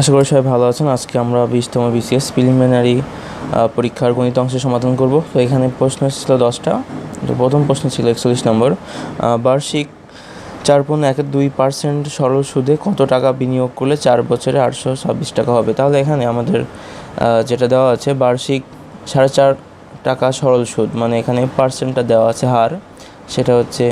আশা করি সবাই ভালো আছেন। আজকে আমরা বিশতম বিসিএস প্রিলিমিনারি পরীক্ষার গণিত অংশের সমাধান করব। তো এখানে প্রশ্ন ছিল দশটা। তো প্রথম প্রশ্ন ছিল একচল্লিশ নম্বর। বার্ষিক চার পণ্য একের দুই পার্সেন্ট সরল সুদে কত টাকা বিনিয়োগ করলে চার বছরে আটশো ছাব্বিশ টাকা হবে? তাহলে এখানে আমাদের যেটা দেওয়া আছে, বার্ষিক সাড়ে চার টাকা সরল সুদ মানে এখানে পার্সেন্টটা দেওয়া আছে হার। সেটা হচ্ছে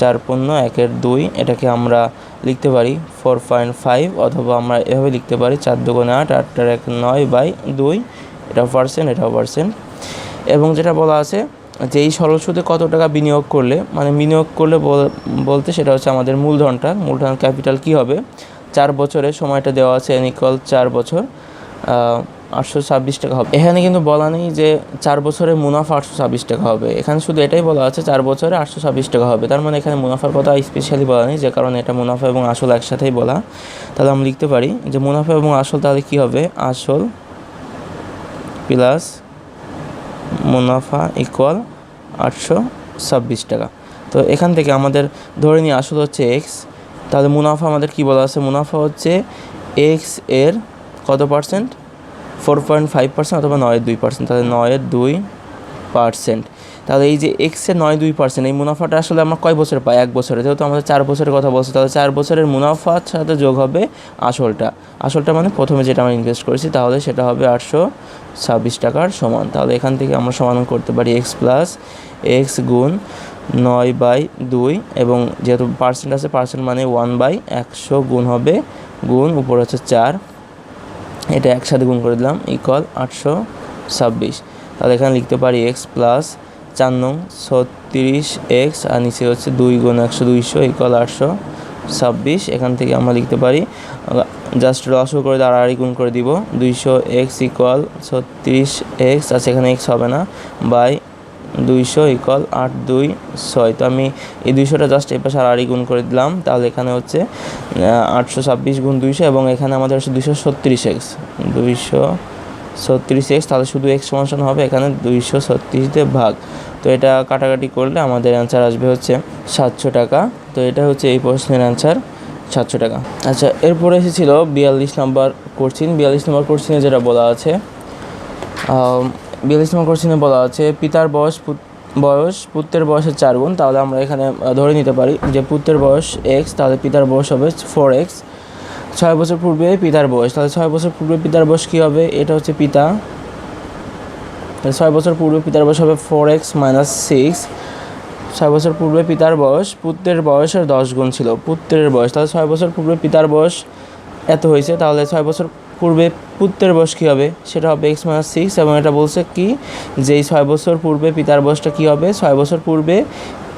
চার পণ্য একের দুই। এটাকে আমরা লিখতে পারি ফোর পয়েন্ট ফাইভ অথবা আমরা এভাবে লিখতে পারি চার দুগুণে আট, আটটার এক নয় বাই দুই, এটা পার্সেন্ট এটাও পার্সেন্ট এবং যেটা বলা আছে যে এই সরল সুদে কত টাকা বিনিয়োগ করলে মানে বিনিয়োগ করলে বল- বলতে সেটা হচ্ছে আমাদের মূলধনটা, মূলধন ক্যাপিটাল কি হবে? চার বছরে সময়টা দেওয়া আছে এন চার বছর আটশো ছাব্বিশ টাকা হবে। এখানে কিন্তু বলা নেই যে চার বছরে মুনাফা আটশো ছাব্বিশ টাকা হবে। এখানে শুধু এটাই বলা আছে, চার বছরে আটশো ছাব্বিশ টাকা হবে। তার মানে এখানে মুনাফার কথা স্পেশালি বলা নেই, যে কারণে এটা মুনাফা এবং আসল একসাথেই বলা। তাহলে আমি লিখতে পারি যে মুনাফা এবং আসল তাহলে কী হবে? আসল প্লাস মুনাফা ইকুয়াল আটশো ছাব্বিশ টাকা। তো এখান থেকে আমাদের ধরে নিই আসল হচ্ছে এক্স তাহলে মুনাফা আমাদের কি বলা আছে? মুনাফা হচ্ছে এক্সের কত percent four point five percent অথবা নয়ের দুই পার্সেন্ট তাহলে নয়ের দুই পার্সেন্ট তাহলে এই যে এক্সের নয় দুই পার্সেন্ট এই মুনাফাটা আসলে আমরা কয় বছর পাই? এক বছরে। যেহেতু আমাদের চার বছরের কথা বলছি, তাহলে চার বছরের মুনাফার সাথে যোগ হবে আসলটা। আসলটা মানে প্রথমে যেটা আমরা ইনভেস্ট করেছি, তাহলে সেটা হবে আটশো ছাব্বিশ টাকার সমান। তাহলে এখান থেকে আমরা সমাধান করতে পারি এক্স প্লাস এক্স গুণ নয় বাই দুই, এবং যেহেতু পার্সেন্ট আছে পার্সেন্ট মানে ওয়ান বাই একশো গুণ হবে, গুণ উপর হচ্ছে চার। এটা একসাথে গুণ করে দিলাম ইকল আটশো ছাব্বিশ। তাহলে এখানে লিখতে পারি এক্স প্লাস চার নং ছত্রিশ এক্স আর নিচে হচ্ছে দুই গুণ একশো দুইশো ইকল আটশো ছাব্বিশ। এখান থেকে আমরা লিখতে পারি জাস্ট রসও করে আড়াআড়ি গুণ করে দিব, দুইশো এক্স ইকুয়াল ছত্রিশ এক্স আর সেখানে এক্স হবে না বাই দুইশো ইকুয়াল আট দুই ছয়। তো আমি এই দুইশোটা জাস্ট এই পাশে আড়াআড়ি গুণ করে দিলাম। তাহলে এখানে হচ্ছে আটশো ছাব্বিশ গুণ দুইশো এবং এখানে আমাদের হচ্ছে দুইশো ছত্রিশ এক্স দুইশো ছত্রিশ এক্স তাহলে শুধু এক্স সমান হবে এখানে দুইশো ছত্রিশ দিয়ে ভাগ। তো এটা কাটাকাটি করলে আমাদের অ্যান্সার আসবে হচ্ছে সাতশো টাকা। তো এটা হচ্ছে এই প্রশ্নের অ্যান্সার সাতশো টাকা। আচ্ছা এরপরে এসেছিল বিয়াল্লিশ নম্বর কোশ্চিন বিয়াল্লিশ নম্বর কোশ্চিনে যেটা বলা আছে বিয়াল্লিশ নম্বর কোশ্চিনে বলা আছে, পিতার বয়স বয়স পুত্রের বয়সের চার গুণ, তাহলে আমরা এখানে ধরে নিতে পারি যে পুত্রের বয়স এক্স তাহলে পিতার বয়স হবে ফোর এক্স ছয় বছর পূর্বে পিতার বয়স, তাহলে ছয় বছর পূর্বে পিতার বয়স কী হবে? এটা হচ্ছে পিতা। তাহলে ছয় বছর পূর্বে পিতার বয়স হবে ফোর এক্স মাইনাস সিক্স ছয় বছর পূর্বে পিতার বয়স পুত্রের বয়সের দশ গুণ ছিল। পুত্রের বয়স, তাহলে ছয় বছর পূর্বে পিতার বয়স এত হয়েছে, তাহলে ছয় বছর পূর্বে পুত্রের বয়স কী হবে? সেটা হবে এক্স মাইনাস সিক্স এবং এটা বলছে কি? যে ছয় বছর পূর্বে পিতার বয়সটা কী হবে? ছয় বছর পূর্বে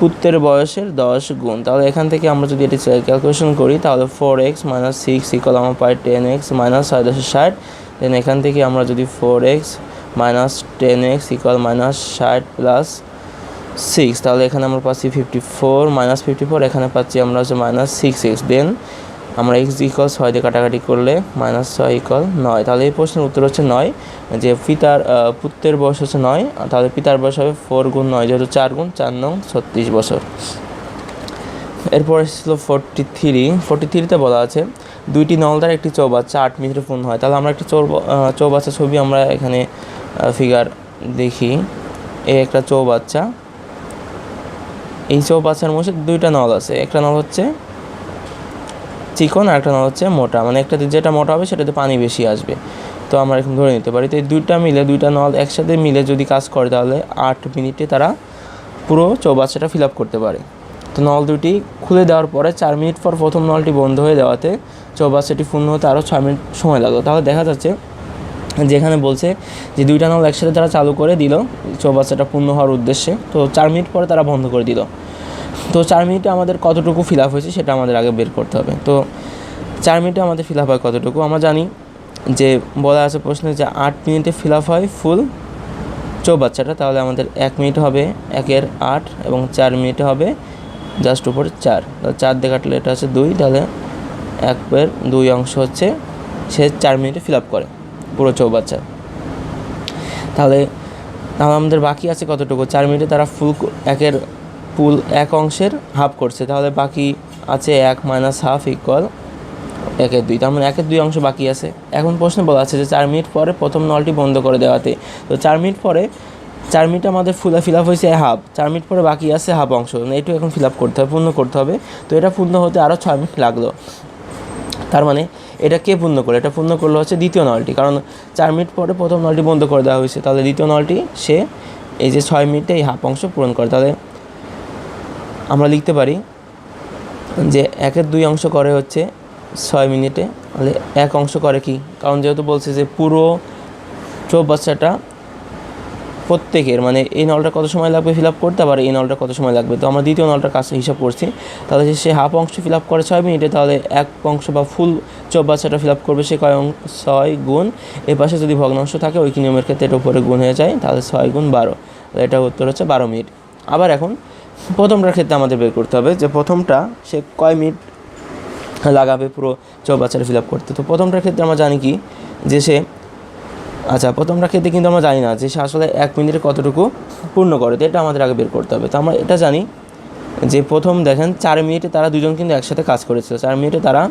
পুত্রের বয়সের দশ গুণ। তাহলে এখান থেকে আমরা যদি এটি ক্যালকুলেশন করি, তাহলে four X minus six equal আমরা পাই টেন এক্স মাইনাস ছয় দশের ষাট। দেন এখান থেকে আমরা যদি four X minus ten X equal minus ষাট প্লাস সিক্স তাহলে এখানে আমরা পাচ্ছি fifty four minus fifty four এখানে পাচ্ছি আমরা হচ্ছে মাইনাস সিক্স এক্স দেন আমরা এক্স ইকল ছয় দিয়ে কাটাকাটি করলে মাইনাস ছয় ইকল নয়। তাহলে এই প্রশ্নের উত্তর হচ্ছে নয়। যে পিতার পুত্রের বয়স হচ্ছে নয়, তাহলে পিতার বয়স হবে ফোর গুণ নয়, যেহেতু চার গুণ, চার নং ছত্রিশ বছর। এরপর ছিল ফোরটি থ্রি ফোরটি থ্রিতে বলা আছে, দুইটি নলদার একটি চৌবাচ্চা, আট মিটারে পূর্ণ হয়। তাহলে আমরা একটি চৌ চৌবাচ্চা ছবি আমরা এখানে ফিগার দেখি। এই একটা চৌবাচ্চা। এই চৌবাচ্চার মধ্যে দুইটা নল আছে। একটা নল হচ্ছে চিকন আর একটা হচ্ছে মোটা। মানে একটাতে যেটা মোটা হবে, সেটাতে পানি বেশি আসবে। তো আমরা এখন ধরে নিতে পারি। তো এই দুইটা মিলে, দুইটা নল একসাথে মিলে যদি কাজ করে, তাহলে আট মিনিটে তারা পুরো চৌবাচ্চাটা ফিল আপ করতে পারে। তো নল দুটি খুলে দেওয়ার পরে চার মিনিট পর প্রথম নলটি বন্ধ হয়ে দেওয়াতে চৌবাচ্চাটি পূর্ণ হতে আরও ছয় মিনিট সময় লাগল। তাহলে দেখা যাচ্ছে যেখানে বলছে যে দুইটা নল একসাথে তারা চালু করে দিল, চৌবাচ্চাটা পূর্ণ হওয়ার উদ্দেশ্যে। তো চার মিনিট পরে তারা বন্ধ করে দিল। তো চার মিনিটে আমাদের কতটুকু ফিল আপ হয়েছে সেটা আমাদের আগে বের করতে হবে। তো চার মিনিটে আমাদের ফিল আপ হয় কতটুকু? আমরা জানি যে বলা আছে প্রশ্নে যে আট মিনিটে ফিল আপ হয় ফুল চৌবাচ্চাটা, তাহলে আমাদের এক মিনিট হবে একের আট এবং চার মিনিটে হবে জাস্ট উপর চার। তাহলে চার দিয়ে কাটলে এটা হচ্ছে দুই, তাহলে একের দুই অংশ হচ্ছে সে চার মিনিটে ফিল আপ করে পুরো চৌবাচ্চা। তাহলে তাহলে আমাদের বাকি আছে কতটুকু? চার মিনিটে তারা ফুল একের ফুল এক অংশের হাফ করছে, তাহলে বাকি আছে এক মাইনাস হাফ ইকুয়াল একের দুই, তার মানে একের দুই অংশ বাকি আছে। এখন প্রশ্নে বলা আছে যে চার মিনিট পরে প্রথম নলটি বন্ধ করে দেওয়াতে, তো চার মিনিট পরে, চার মিনিট আমাদের ফুল ফিল আপ হয়েছে হাফ চার মিনিট পরে বাকি আছে হাফ অংশ এইটু এখন ফিল আপ করতে হবে, পূর্ণ করতে হবে, তো এটা পূর্ণ হতে আরও ছয় মিনিট লাগল। তার মানে এটা কে পূর্ণ করল? এটা পূর্ণ করল হচ্ছে দ্বিতীয় নলটি কারণ চার মিনিট পরে প্রথম নলটি বন্ধ করে দেওয়া হয়েছে, তাহলে দ্বিতীয় নলটি সে এই যে ছয় মিনিটে এই হাফ অংশ পূরণ করে, তাহলে আমরা লিখতে পারি যে একের দুই অংশ করে হচ্ছে ছয় মিনিটে। তাহলে এক অংশ করে কি? কারণ যেহেতু বলছে যে পুরো চৌবাচ্চাটা প্রত্যেকের মানে এই নলটা কত সময় লাগবে ফিল আপ করতে, আবার এই নলটা কত সময় লাগবে? তো আমরা দ্বিতীয় নলটার কাছে হিসাব করছি। তাহলে সে হাফ অংশ ফিল আপ করে ছয় মিনিটে, তাহলে এক অংশ বা ফুল চৌবাচ্চাটা ফিল আপ করবে সে কয় অং- ছয় গুণ। এ পাশে যদি ভগ্নাংশ থাকে, ওই নিয়মের ক্ষেত্রে এটা উপরে গুণ হয়ে যায়, তাহলে ছয় গুণ বারো। এটা উত্তর হচ্ছে বারো মিনিট। আবার এখন প্রথমটার ক্ষেত্রে আমাদের বের করতে হবে যে প্রথমটা সে কয় মিনিট লাগাবে পুরো চৌবাচ্চাটা ফিল আপ করতে। তো প্রথমটার ক্ষেত্রে আমরা জানি কি? যে সে আচ্ছা প্রথমটা ক্ষেত্রে কিন্তু আমরা জানি না যে সে আসলে এক মিনিটে কতটুকু পূর্ণ করে, তো এটা আমাদের আগে বের করতে হবে। তো আমরা এটা জানি যে প্রথম দেখেন চার মিনিটে তারা দুজন কিন্তু একসাথে কাজ করেছিল। চার মিনিটে তারা,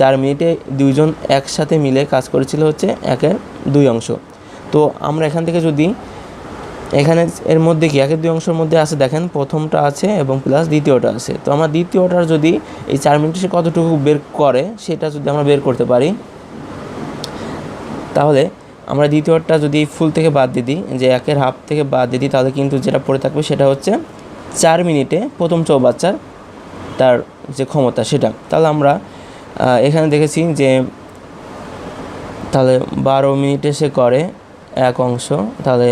চার মিনিটে দুইজন একসাথে মিলে কাজ করেছিল হচ্ছে একের দুই অংশ। তো আমরা এখান থেকে যদি এখানে এর মধ্যে কি? একের দুই অংশের মধ্যে আছে, দেখেন, প্রথমটা আছে এবং প্লাস দ্বিতীয়টা আছে। তো আমরা দ্বিতীয়টার যদি এই চার মিনিটে সে কতটুকু বের করে, সেটা যদি আমরা বের করতে পারি, তাহলে আমরা দ্বিতীয়টা যদি ফুল থেকে বাদ দিয়ে দিই, যে একের হাফ থেকে বাদ দিয়ে দিই, তাহলে কিন্তু যেটা পড়ে থাকবে সেটা হচ্ছে চার মিনিটে প্রথম চৌবাচ্চার তার যে ক্ষমতা সেটা। তাহলে আমরা এখানে দেখেছি যে তাহলে বারো মিনিটে সে করে এক অংশ, তাহলে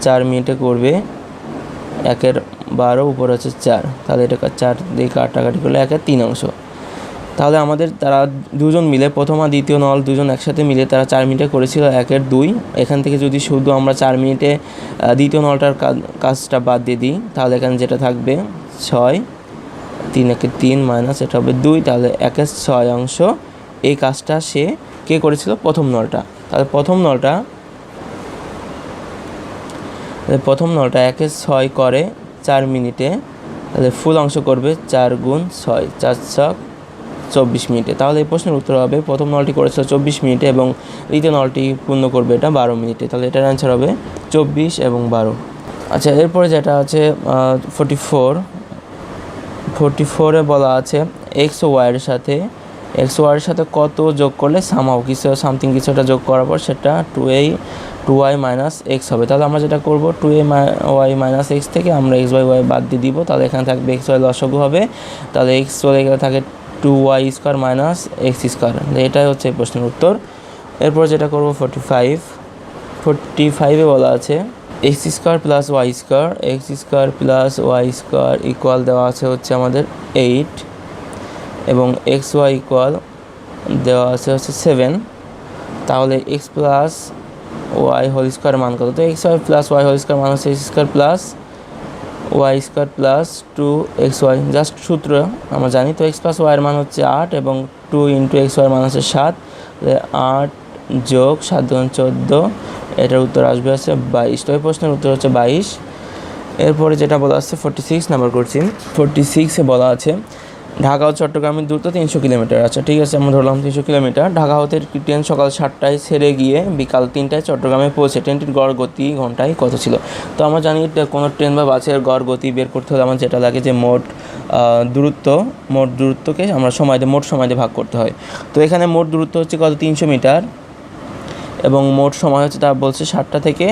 চার মিনিটে করবে। একের বারো, উপর হচ্ছে চার। তাহলে এটা চার দিয়ে কাটাকাটি করলে একের তিন অংশ। তাহলে আমাদের তারা দুজন মিলে, প্রথম আর দ্বিতীয় নল দুজন একসাথে মিলে তারা চার মিনিটে করেছিল একের দুই। এখান থেকে যদি শুধু আমরা চার মিনিটে দ্বিতীয় নলটার কাজটা বাদ দিয়ে দিই, তাহলে এখানে যেটা থাকবে, ছয়, তিন একে তিন মাইনাস এটা হবে দুই, তাহলে একের ছয় অংশ। এই কাজটা সে কে করেছিল? প্রথম নলটা। তাহলে প্রথম নলটা প্রথম নলটা একে ছয় করে চার মিনিটে, তাহলে ফুল অংশ করবে চার গুণ ছয়, চার ছক চব্বিশ মিনিটে। তাহলে এই প্রশ্নের উত্তর হবে, প্রথম নলটি করেছিল চব্বিশ মিনিটে এবং দ্বিতীয় নলটি পূর্ণ করবে এটা বারো মিনিটে। তাহলে এটার অ্যান্সার হবে চব্বিশ এবং বারো। আচ্ছা এরপরে যেটা আছে ফোর্টি ফোর ফোর্টি ফোরে বলা আছে এক্স ওয়াইয়ের সাথে এক্স ওয়াইয়ের সাথে কত যোগ করলে সামাও কিছু সামথিং কিছু একটা যোগ করার পর সেটা টু এই টু ওয়াই মাইনাস এক্স হবে। তাহলে আমরা যেটা করব two A Y minus X থেকে আমরা এক্স ওয়াই ওয়াই বাদ দিয়ে দিব। তাহলে এখানে থাকবে এক্স ওয়াই লসগু হবে। তাহলে এক্স চলে গেলে থাকে two Y square minus X square এটাই হচ্ছে এই প্রশ্নের উত্তর। এরপর যেটা করব ফোর্টি ফাইভ ফোর্টি ফাইভে বলা আছে X square plus Y square X square plus Y square equal দেওয়া আছে হচ্ছে আমাদের এইট এবং এক্স ওয়াই ইকুয়াল দেওয়া আছে হচ্ছে সেভেন তাহলে X plus Y whole square মান কত? তো X Y plus Y whole square মান হচ্ছে X square plus Y square plus two X Y just সূত্র, আমরা জানি তো এক্স প্লাস ওয়াইয়ের মান হচ্ছে আট এবং টু ইন্টু এক্স ওয়াইয়ের মান হচ্ছে সাত। আট যোগ সাত দুগুণ চোদ্দ, এটার উত্তর আসবে হচ্ছে বাইশ। তো এই প্রশ্নের উত্তর হচ্ছে বাইশ। এরপরে যেটা বলা আছে ফোর্টি সিক্স নাম্বার করছি ফোর্টি সিক্সে বলা আছে ঢাকা ও চট্টগ্রামের দূরত্ব তিনশো কিলোমিটার। আচ্ছা ঠিক আছে আমরা ধরলাম তিনশো কিলোমিটার। ঢাকা হতে ট্রেন সকাল সাতটায় ছেড়ে গিয়ে বিকাল তিনটায় চট্টগ্রামে পৌঁছে ট্রেনটির গড় গতি ঘন্টায় কত ছিল? তো আমরা জানি কোনো ট্রেন বা বাসের গড় গতি বের করতে হলে আমার যেটা লাগে যে মোট দূরত্ব মোট দূরত্বকে আমরা সময় দিয়ে মোট সময় দিয়ে ভাগ করতে হয়। তো এখানে মোট দূরত্ব হচ্ছে কত? তিনশো মিটার। এবং মোট সময় হচ্ছে তা বলছে সাতটা থেকে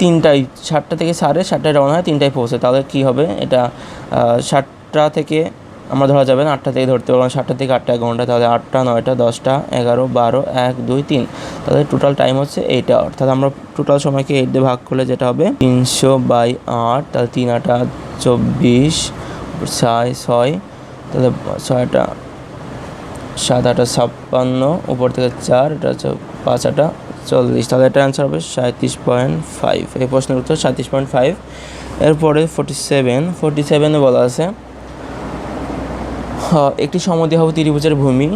তিনটায় সাতটা থেকে সাড়ে সাতটায় রওনা হয় তিনটায় পৌঁছে। তাহলে কী হবে? এটা আহ, সাতটা থেকে আমরা ধরা যাবে না, আটটা থেকে ধরতে পারব সাতটা থেকে আটটা এক ঘণ্টা তাহলে আটটা, নয়টা, দশটা, এগারো, বারো, এক, দুই, তিন। তাহলে টোটাল টাইম হচ্ছে এইট তাহলে আমরা টোটাল সময়কে এইট দিয়ে ভাগ করলে যেটা হবে? তিনশো বাই আট, তাহলে তিন আটা চব্বিশ, ছয় ছয়, তাহলে ছয়টা সাত আটা ছাপ্পান্ন, উপর থেকে চার, এটা হচ্ছে পাঁচ আটা চল্লিশ। তাহলে এটা অ্যান্সার হবে সাঁত্রিশ পয়েন্ট ফাইভ এই প্রশ্নের উত্তর সাঁত্রিশ পয়েন্ট ফাইভ এরপরে ফোর্টি সেভেন ফোর্টি সেভেনে বলা আছে একটি সমদ্বিবাহু ত্রিভুজের ভূমি।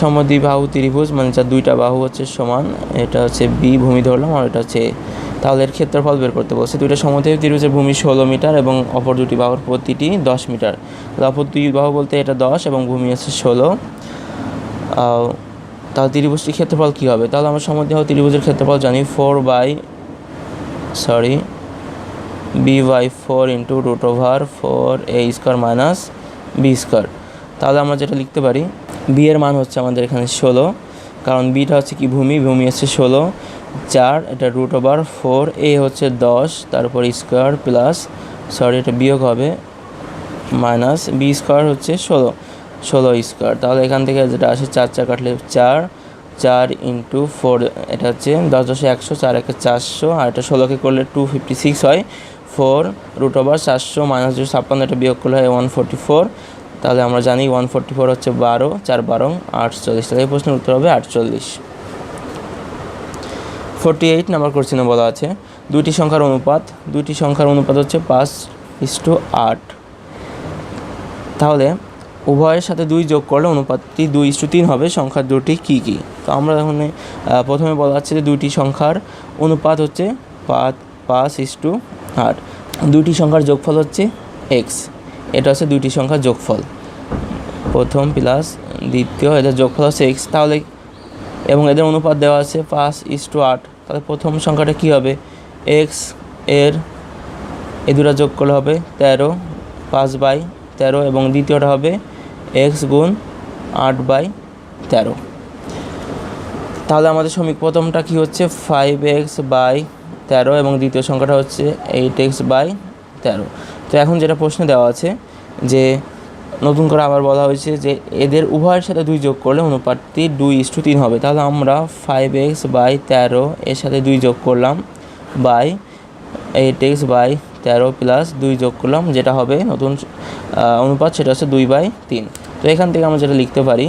সমদ্বিবাহু ত্রিভুজ মানে যার দুইটা বাহু হচ্ছে সমান, এটা হচ্ছে বি ভূমি ধরলাম আর এটা হচ্ছে। তাহলে এর ক্ষেত্রফল বের করতে বলছে। দুইটা সমদ্বিবাহু ত্রিভুজের ভূমি ষোলো মিটার এবং অপর দুটি বাহুর প্রতিটি দশ মিটার। অপর দুই বাহু বলতে এটা দশ এবং ভূমি হচ্ছে ষোলো। তাহলে ত্রিভুজটির ক্ষেত্রফল কী হবে? তাহলে আমরা সমদ্বিবাহু ত্রিভুজের ক্ষেত্রফল জানি four by sorry B by four into root over four A square minus B square তাহলে আমরা যেটা লিখতে পারি বি এর মান হচ্ছে আমাদের এখানে ষোলো, কারণ বিটা হচ্ছে কি ভূমি ভূমি হচ্ছে ষোলো, চার, এটা রুট ওভার ফোর এ হচ্ছে দশ, তারপর স্কোয়ার প্লাস সরি এটা বিয়োগ হবে মাইনাস বি স্কোয়ার হচ্ছে ষোলো ষোলো স্কোয়ার তাহলে এখান থেকে যেটা আসে চার চার কাটলে চার চার ইন্টু ফোর এটা হচ্ছে দশ দশে একশো, চার একে চারশো, আর এটা ষোলোকে করলে টু ফিফটি সিক্স হয় ফোর রুট ওভার চারশো মাইনাস দুশো ছাপ্পান্ন এটা বিয়োগ করলে হয় ওয়ান ফোরটি ফোর। তাহলে আমরা জানি ওয়ান ফোরটি ফোর হচ্ছে বারো, চার বারো আটচল্লিশ। তাহলে এই প্রশ্নের উত্তর হবে আটচল্লিশ। ফোরটি এইট নাম্বার কোশ্চেনে বলা আছে, দুইটি সংখ্যার অনুপাত, দুইটি সংখ্যার অনুপাত হচ্ছে পাঁচ ইস টু আট। তাহলে উভয়ের সাথে দুই যোগ করলে অনুপাতটি দুই ইস টু তিন হবে সংখ্যা দুটি কী কী? তো আমরা এখন প্রথমে বলা হচ্ছে যে দুইটি সংখ্যার অনুপাত হচ্ছে পাঁচ পাঁচ ইস টু আট। দুইটি সংখ্যার যোগফল হচ্ছে এক্স এটা হচ্ছে দুইটি সংখ্যার যোগফল। প্রথম প্লাস দ্বিতীয়, এদের যোগফল হচ্ছে এক্স তাহলে এবং এদের অনুপাত দেওয়া আছে পাঁচ ইস টু আট। তাহলে প্রথম সংখ্যাটা কী হবে? এক্সের, এ দুটা যোগ করলে হবে তেরো, পাঁচ বাই তেরো এবং দ্বিতীয়টা হবে এক্স গুণ আট বাই তেরো। তাহলে আমাদের সমীক প্রথমটা কী হচ্ছে? ফাইভ এক্স বাই তেরো এবং দ্বিতীয় সংখ্যাটা হচ্ছে এইট এক্স বাই তেরো। তো এখন যেটা প্রশ্নে দেওয়া আছে যে নতুন করে আবার বলা হয়েছে যে এদের উভয়ের সাথে দুই যোগ করলে অনুপাতটি দুই ইস টু তিন হবে। তাহলে আমরা ফাইভ এক্স বাই তেরো এর সাথে দুই যোগ করলাম বাই এইট এক্স বাই তেরো প্লাস দুই যোগ করলাম, যেটা হবে নতুন অনুপাত সেটা হচ্ছে দুই বাই তিন। তো এখান থেকে আমরা যেটা লিখতে পারি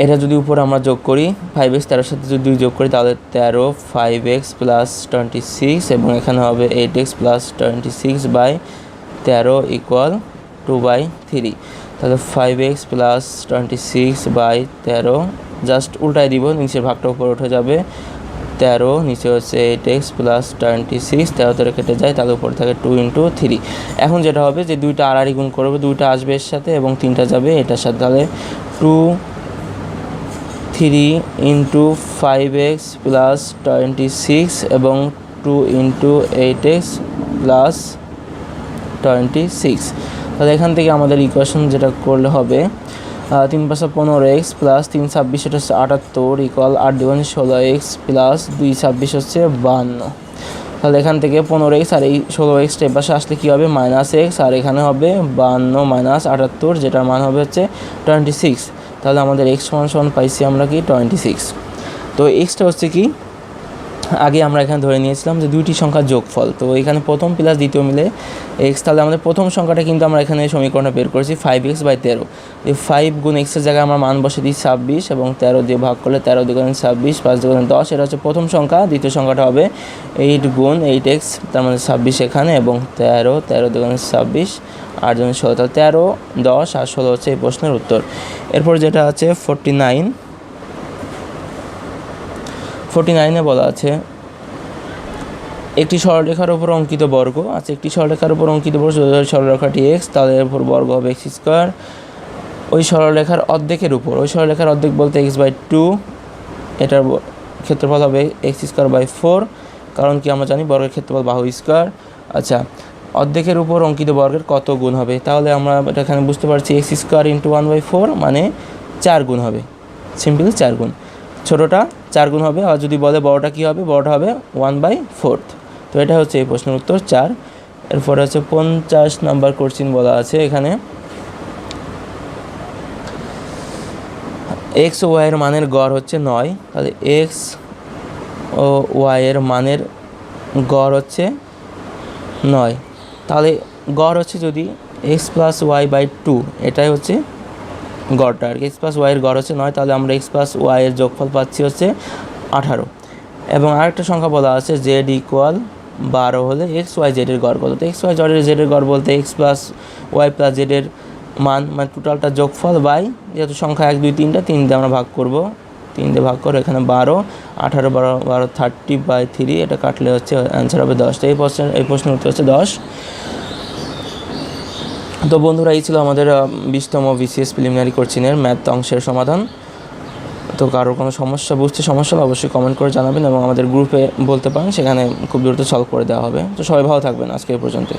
এটা যদি উপরে আমরা যোগ করি ফাইভ এক্স তেরোর সাথে যদি দুই যোগ করি, তাহলে তেরো five x plus twenty six এবং এখানে হবে eight x plus twenty six by তেরো ইকুয়াল টু বাই থ্রি তাহলে five x plus twenty six by তেরো জাস্ট উল্টাই দিব, নিচের ভাগটা উপরে উঠে যাবে। তেরো, নিচে হচ্ছে eight x plus twenty six তেরো তেরো কেটে যায়, তাহলে উপরে থাকে টু ইন্টু থ্রি এখন যেটা হবে যে দুইটা আড়াআড়ি গুণ করবে, দুইটা আসবে এর সাথে এবং তিনটা যাবে এটার সাথে। তাহলে two three into five x plus twenty six এবং two into eight x plus twenty six. তাহলে এখান থেকে আমাদের ইকুয়েশন যেটা করলে হবে তিন পাঁচশো পনেরো এক্স প্লাস তিন ছাব্বিশ হচ্ছে আটাত্তর ইকুয়াল আট দুগুণ ষোলো এক্স প্লাস দুই ছাব্বিশ হচ্ছে বান্ন। তাহলে এখান থেকে পনেরো এক্স আর এই ষোলো এক্স স্টেপ পাশে আসলে কী হবে? মাইনাস এক্স আর এখানে হবে বান্ন মাইনাস আটাত্তর যেটার মান হবে হচ্ছে টোয়েন্টি সিক্স। তাহলে আমাদের এক্স সমান সমান পাইছি আমরা কি টোয়েন্টি সিক্স তো এক্সটা হচ্ছে কি? আগে আমরা এখানে ধরে নিয়েছিলাম যে দুইটি সংখ্যার যোগফল। তো এখানে প্রথম প্লাস দ্বিতীয় মিলে এক্স তাহলে আমাদের প্রথম সংখ্যাটা কিন্তু আমরা এখানে সমীকরণটা বের করেছি ফাইভ এক্স বাই তেরো। এই ফাইভ গুণ এক্সের জায়গায় আমরা মান বসে দিই ছাব্বিশ এবং তেরো দিয়ে ভাগ করলে তেরো দুগুণ ছাব্বিশ পাঁচ দুগুণ দশ, এটা হচ্ছে প্রথম সংখ্যা। দ্বিতীয় সংখ্যাটা হবে এইট গুণ এইট এক্স তার মানে ছাব্বিশ এখানে এবং তেরো তেরো দুগুণ ছাব্বিশ, আট দুগুণ ষোলো, তাহলে তেরো, দশ আর ষোলো হচ্ছে এই প্রশ্নের উত্তর। এরপর যেটা আছে ফোরটি নাইন ফোরটি নাইনে বলা আছে। একটি সরলরেখার উপর অঙ্কিত বর্গ। আছে একটি সরলরেখার উপর অঙ্কিত বর্গ সরলরেখাটি এক্সের উপর বর্গ হবে এক্স স্কোয়ার ওই সরলরেখার অর্ধেকের উপর, ওই সরলরেখার অর্ধেক বলতে এক্স বাই টু এটার ক্ষেত্রফল হবে এক্স স্কোয়ার বাই ফোর কারণ কি আমরা জানি বর্গের ক্ষেত্রফল বাহু স্কোয়ার আচ্ছা অর্ধেকের উপর অঙ্কিত বর্গের কত গুণ হবে? তাহলে আমরা এখানে বুঝতে পারছি x square into one by four মানে চার গুণ হবে। সিম্পল চার গুণ। ছোটোটা চার গুণ হবে, আর যদি বলে বড়টা কী হবে? বড়টা হবে ওয়ান বাই ফোর্থ তো এটা হচ্ছে এই প্রশ্নের উত্তর, চার। এরপরে হচ্ছে পঞ্চাশ নাম্বার কোশ্চিন বলা আছে এখানে। এক্স ও ওয়াইয়ের মানের গড় হচ্ছে নয়। তাহলে এক্স ও ওয়াইয়ের মানের গড় হচ্ছে নয়। তাহলে গড় হচ্ছে যদি x plus y by two এটাই হচ্ছে গড়টা আর কি এক্স প্লাস ওয়াইয়ের গড় হচ্ছে নয়, তাহলে আমরা এক্স প্লাস ওয়াইয়ের যোগফল পাচ্ছি হচ্ছে আঠারো। এবং আরেকটা সংখ্যা বলা আছে জেড ইকুয়াল বারো হলে এক্স ওয়াই জেডের গড় কত? তো এক্স ওয়াই জেডের জেডের গড় বলতে এক্স প্লাস ওয়াই প্লাস জেডের মান মানে টোটালটা যোগফল বাই, যেহেতু সংখ্যা এক, দুই তিনটা তিন দিয়ে আমরা ভাগ করব। তিন দিয়ে ভাগ করে এখানে বারো, আঠারো, বারো বারো থার্টি বাই থ্রি এটা কাটলে হচ্ছে অ্যান্সার হবে দশ। তো এই প্রশ্নের এই প্রশ্নের উত্তর হচ্ছে দশ। তো বন্ধুরা, এই ছিল আমাদের বিশতম বিসিএস প্রিলিমিনারি কোচিংয়ের ম্যাথ অংশের সমাধান। তো কারোর কোনো সমস্যা, বুঝতে সমস্যা হলে অবশ্যই কমেন্ট করে জানাবেন এবং আমাদের গ্রুপে বলতে পারেন, সেখানে খুব দ্রুত সলভ করে দেওয়া হবে। তো সবাই ভালো থাকবেন আজকে এই পর্যন্ত